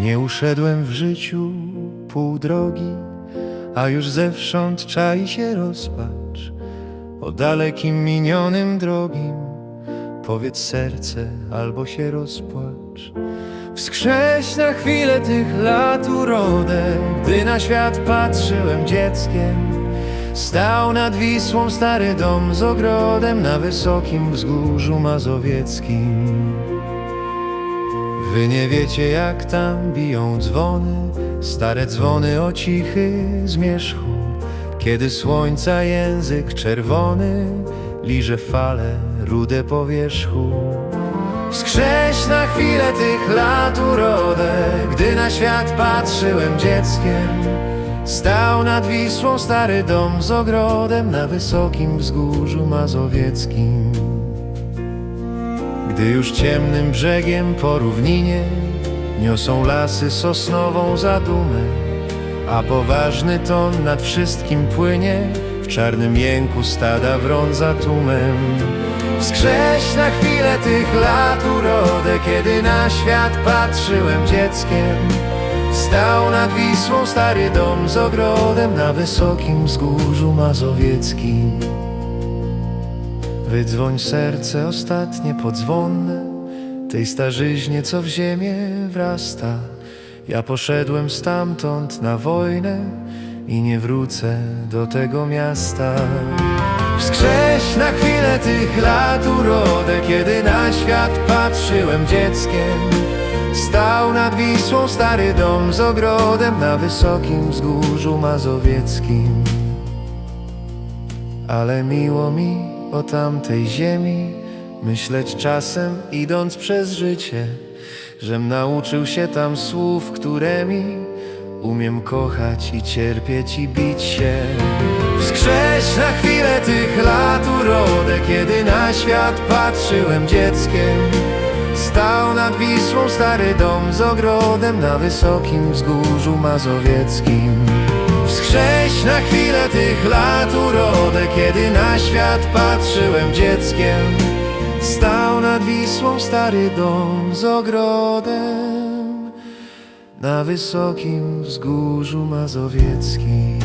Nie uszedłem w życiu pół drogi, a już zewsząd czai się rozpacz o dalekim minionym drogim. Powiedz serce albo się rozpłacz. Wskrześ na chwilę tych lat urodę, gdy na świat patrzyłem dzieckiem. Stał nad Wisłą stary dom z ogrodem na wysokim wzgórzu mazowieckim. Wy nie wiecie jak tam biją dzwony Stare dzwony o cichy zmierzchu Kiedy słońca język czerwony Liże fale rude powierzchu Wskrześ na chwilę tych lat urodę Gdy na świat patrzyłem dzieckiem. Stał nad Wisłą stary dom z ogrodem Na wysokim wzgórzu mazowieckim. Gdy już ciemnym brzegiem po równinie Niosą lasy sosnową zadumę A poważny ton nad wszystkim płynie W czarnym jęku stada wron za tłumem. Wskrześ na chwilę tych lat urodę Kiedy na świat patrzyłem dzieckiem. Stał nad Wisłą stary dom z ogrodem Na wysokim wzgórzu mazowieckim. Wydzwoń serce ostatnie podzwonne Tej starzyźnie, co w ziemię wrasta. Ja poszedłem stamtąd na wojnę I nie wrócę do tego miasta. Wskrześ na chwilę tych lat urodę Kiedy na świat patrzyłem dzieckiem. Stał nad Wisłą stary dom z ogrodem Na wysokim wzgórzu mazowieckim. Ale miło mi o tamtej ziemi Myśleć czasem idąc przez życie Żem nauczył się tam słów, którymi Umiem kochać i cierpieć i bić się. Wskrześ na chwilę tych lat urodę Kiedy na świat patrzyłem dzieckiem. Stał nad Wisłą stary dom z ogrodem Na wysokim wzgórzu mazowieckim. Wskrześ na chwilę tych lat urodę Kiedy na świat patrzyłem dzieckiem. Stał nad Wisłą stary dom z ogrodem Na wysokim wzgórzu mazowieckim